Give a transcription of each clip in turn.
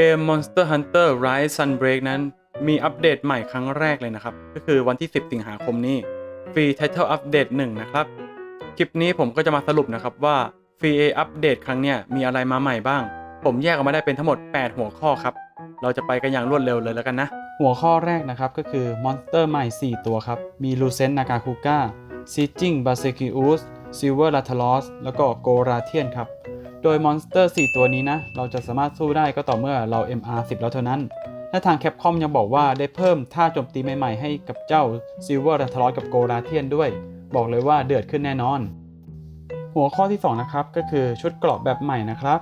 เกม Monster Hunter Rise Sunbreak นั้นมีอัปเดตใหม่ครั้งแรกเลยนะครับ ก็คือวันที่ 10 สิงหาคมนี้ฟรี Title Update 1 นะครับ คลิปนี้ผมก็จะมาสรุปนะครับว่าฟรี A อัปเดตครั้งเนี้ยมีอะไรมาใหม่บ้าง ผมแยกออกมาได้เป็นทั้งหมด 8 หัวข้อครับ เราจะไปกันอย่างรวดเร็วเลยแล้วกันนะ หัวข้อแรกนะครับก็คือมอนสเตอร์ใหม่ 4 ตัวครับ มีลูเซนนากาคูก้าซิจิงบาเซคิอุสซิลเวอร์ลาทลอสแล้วก็โกราเทียนครับ โดยมอนสเตอร์ 4 ตัวนี้นะ เราจะสามารถสู้ได้ก็ต่อเมื่อเรา MR 10 แล้วเท่านั้น และทางแคปคอมยังบอกว่าได้เพิ่มท่าโจมตีใหม่ๆ ให้กับเจ้าซิลเวอร์ลาทลอสกับโกราเทียนด้วย บอกเลยว่าเดือดขึ้นแน่นอน หัวข้อที่ 2 นะครับ ก็คือชุดเกราะแบบใหม่นะครับ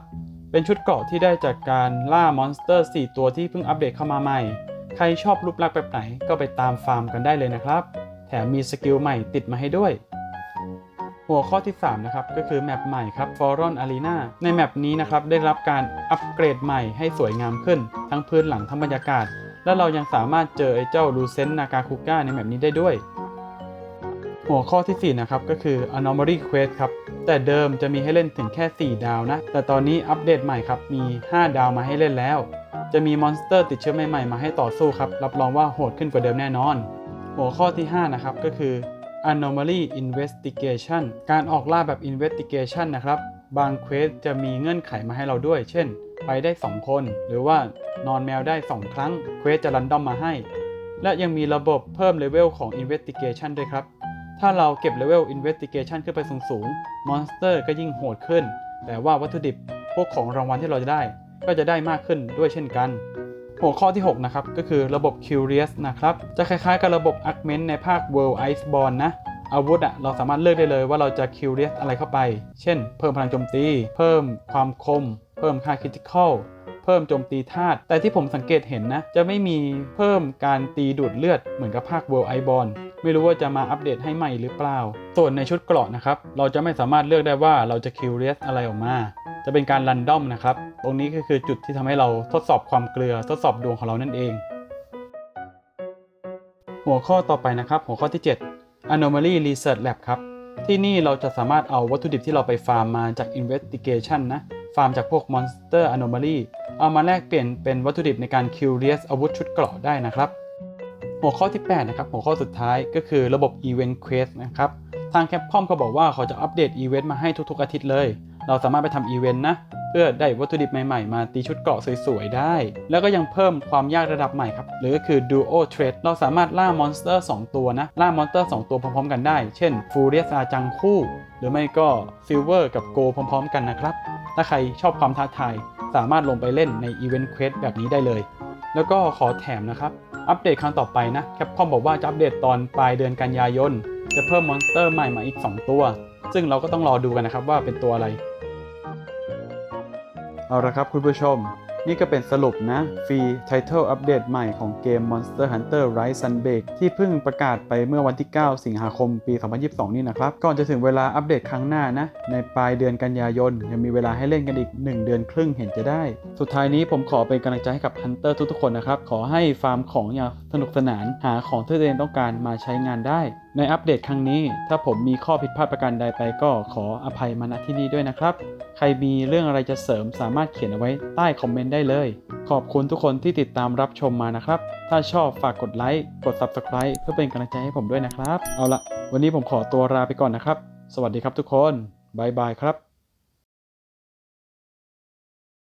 เป็นชุดเกราะที่ได้จากการล่ามอนสเตอร์ 4 ตัวที่เพิ่งอัปเดตเข้ามาใหม่ ใครชอบรูปลักษณ์แบบไหนก็ไปตามฟาร์มกันได้เลยนะครับ แถมมีสกิลใหม่ติดมาให้ด้วย หัวข้อที่ 3 นะครับ ก็คือแมปใหม่ครับ f o r o n Arena ในแมปนี้นะครับ ได้รับการอัปเกรดใหม่ให้สวยงามขึ้น ทั้งพื้นหลังทั้งบรรยากาศ และเรายังสามารถเจอไอ้เจ้าลูเซนนากาคุก้าในแมปนี้ได้ด้วย หัวข้อที่ 4 นะครับ ก็คือ Anomaly Quest ครับ แต่เดิมจะมีให้เล่นถึงแค่ 4 ดาวนะ แต่ตอนนี้อัปเดตใหม่ครับ มี 5 ดาวมาให้เล่นแล้ว จะมีมอนสเตอร์ติดเชื้อใหม่ๆมาให้ต่อสู้ครับ รับรองว่าโหดขึ้นกว่าเดิมแน่นอน หัวข้อที่ 5 นะครับ ก็คือ Anomaly Investigation การออกล่าแบบ Investigation นะครับ บางเควสจะมีเงื่อนไขมาให้เราด้วย เช่น ไปได้ 2 คน หรือว่านอนแมวได้ 2 ครั้ง เควสจะรันดอมมาให้ และยังมีระบบเพิ่มเลเวลของ Investigation ด้วยครับ ถ้าเราเก็บเลเวล Investigation ขึ้นไปสูงๆมอนสเตอร์ก็ยิ่งโหดขึ้น แต่ว่าวัตถุดิบพวกของรางวัลที่เราจะได้ ก็จะได้มากขึ้นด้วยเช่นกัน หัวข้อที่ 6 นะครับ ก็คือระบบ Curious นะครับ จะคล้ายๆกับระบบ Augment ในภาค World Iceborne นะอาวุธอะเราสามารถเลือกได้เลยว่าเราจะ Curious อะไรเข้าไป เช่น เพิ่มพลังโจมตี เพิ่มความคม เพิ่มค่า Critical เพิ่มโจมตีธาตุ แต่ที่ผมสังเกตเห็นนะ จะไม่มีเพิ่มการตีดูดเลือดเหมือนกับภาค World Iceborne ไม่รู้ว่าจะมาอัปเดตให้ใหม่หรือเปล่า ส่วนในชุดเกราะนะครับ เราจะไม่สามารถเลือกได้ว่าเราจะ Curious อะไรออกมา จะเป็นการรันดอมนะครับ ตรงนี้ก็คือจุดที่ทำให้เราทดสอบความเกลือทดสอบดวงของเรานั่นเอง หัวข้อต่อไปนะครับ หัวข้อที่ 7 Anomaly Research Lab ครับ ที่นี่เราจะสามารถเอาวัตถุดิบที่เราไปฟาร์มมาจาก Investigation นะ ฟาร์มจากพวก Monster Anomaly เอามาแลกเปลี่ยนเป็นวัตถุดิบในการ Curious อาวุธชุดเกราะได้นะครับ หัวข้อที่ 8 นะครับ หัวข้อสุดท้ายก็คือระบบ Event Quest นะครับ ทาง Capcom เขาบอกว่าเขาจะอัปเดตอีเวนต์มาให้ทุกๆอาทิตย์เลย เราสามารถไปทำอีเวนต์นะ เพื่อได้วัตถุดิบใหม่ๆ มาตีชุดเกราะสวยๆ ได้ แล้วก็ยังเพิ่มความยากระดับใหม่ครับ หรือก็คือ Duo Trade เราสามารถล่ามอนสเตอร์ 2 ตัวนะ ล่ามอนสเตอร์ 2 ตัวพร้อมๆ กันได้ เช่น Furious อาจังคู่ หรือไม่ก็ Silver กับ Go พร้อมๆ กันนะครับ ถ้าใครชอบความท้าทายสามารถลงไปเล่นในอีเวนต์เควสแบบนี้ได้เลย แล้วก็ขอแถมนะครับ อัปเดตครั้งต่อไปนะแคปคอมบอกว่าจะอัปเดตตอนปลายเดือนกันยายน จะเพิ่มมอนสเตอร์ใหม่มาอีก 2 ตัว ซึ่งเราก็ต้องรอดูกันนะครับว่าเป็นตัวอะไร เอาละครับคุณผู้ชม นี่ก็เป็นสรุปนะฟรี Title อัปเดตใหม่ของเกม Monster Hunter Rise Sunbreak ที่เพิ่งประกาศไปเมื่อวันที่ 9 สิงหาคมปี 2022 นี่นะครับ ก่อนจะถึงเวลาอัปเดตครั้งหน้านะ ในปลายเดือนกันยายน ยังมีเวลาให้เล่นกันอีก 1 เดือนครึ่งเห็นจะได้ สุดท้ายนี้ผมขอเป็นกำลังใจให้กับ Hunter ทุกๆคนนะครับ ขอให้ฟาร์มของอย่างสนุกสนานหาของที่ตัวเองต้องการมาใช้งานได้ ในอัปเดตครั้งนี้ถ้าผมมีข้อผิดพลาดประการใดไปก็ขออภัยมาณที่นี้ด้วยนะครับ ใครมีเรื่องอะไรจะเสริมสามารถเขียนเอาไว้ใต้คอมเมนต์ได้เลย ขอบคุณทุกคนที่ติดตามรับชมมานะครับ ถ้าชอบฝากกดไลค์กด Subscribe เพื่อเป็นกำลังใจให้ผมด้วยนะครับ เอาละวันนี้ผมขอตัวลาไปก่อนนะครับ สวัสดีครับทุกคนบายบายครับ